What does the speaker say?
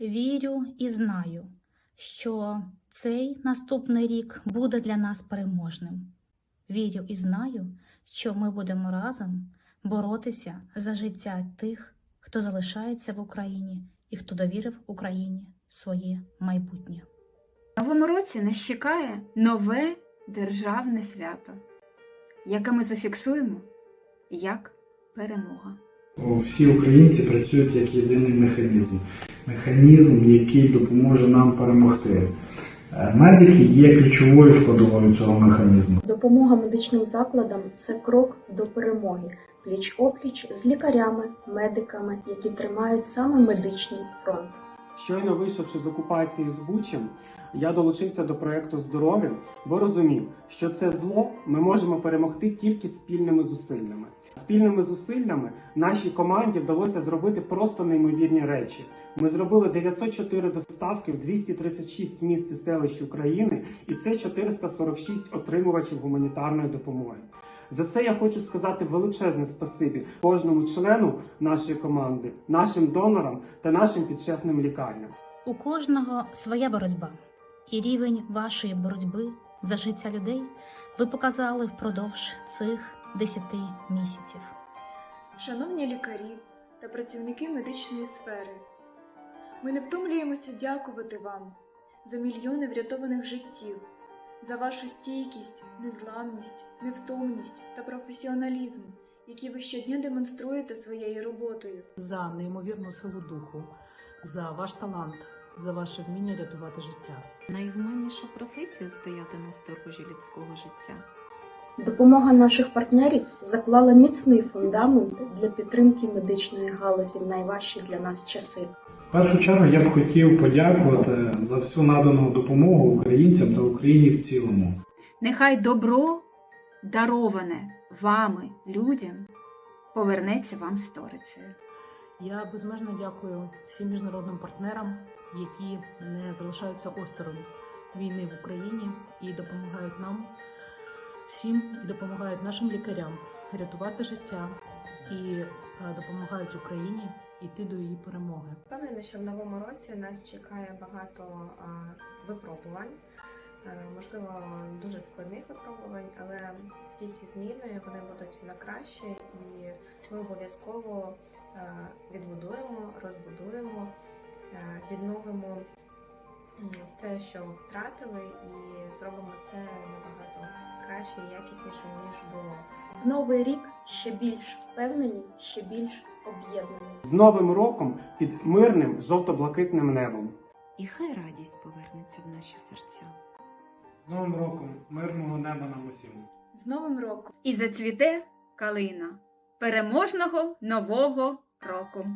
Вірю і знаю, що цей наступний рік буде для нас переможним. Вірю і знаю, що ми будемо разом боротися за життя тих, хто залишається в Україні і хто довірив Україні своє майбутнє. В новому році нас чекає нове державне свято, яке ми зафіксуємо як перемога. Всі українці працюють як єдиний механізм. Механізм, який допоможе нам перемогти. Е, Медики є ключовою складовою цього механізму. Допомога медичним закладам це крок до перемоги, пліч опліч з лікарями, медиками, які тримають саме медичний фронт. Щойно вийшовши з окупації з Бучем, я долучився до проекту здоров'я, бо розумів, що це зло ми можемо перемогти тільки спільними зусиллями. Спільними зусиллями нашій команді вдалося зробити просто неймовірні речі. Ми зробили 904 доставки в 236 міст і селищ України, і це 446 отримувачів гуманітарної допомоги. За це я хочу сказати величезне спасибі кожному члену нашої команди, нашим донорам та нашим підшефним лікарням. У кожного своя боротьба, і рівень вашої боротьби за життя людей ви показали впродовж цих 10 місяців. Шановні лікарі та працівники медичної сфери, ми не втомлюємося дякувати вам за мільйони врятованих життів, за вашу стійкість, незламність, невтомність та професіоналізм, які ви щодня демонструєте своєю роботою. за неймовірну силу духу, за ваш талант, за ваше вміння рятувати життя. Найгуманніша професія стояти на сторожі людського життя. Допомога наших партнерів заклала міцний фундамент для підтримки медичної галузі в найважчі для нас часи. В першу чергу я б хотів подякувати за всю надану допомогу українцям та Україні в цілому. Нехай добро, дароване вами, людям, повернеться вам сторицею. Я безмежно дякую всім міжнародним партнерам, які не залишаються осторонь війни в Україні і допомагають нам всім і допомагають нашим лікарям рятувати життя і е, допомагають Україні йти до її перемоги. Впевнена, що в новому році нас чекає багато випробувань, е, можливо, дуже складних випробувань, але всі ці зміни вони будуть на краще, і ми обов'язково е, відбудуємо, розбудуємо, е, відновимо все, що втратили, і зробимо це набагато краще і якісніше ніж було. В новий рік ще більш впевнені, ще більш об'єднані. З Новим роком під мирним жовто-блакитним небом. І хай радість повернеться в наші серця. З Новим роком, мирного неба нам усім! З Новим роком! І зацвіте калина переможного нового року.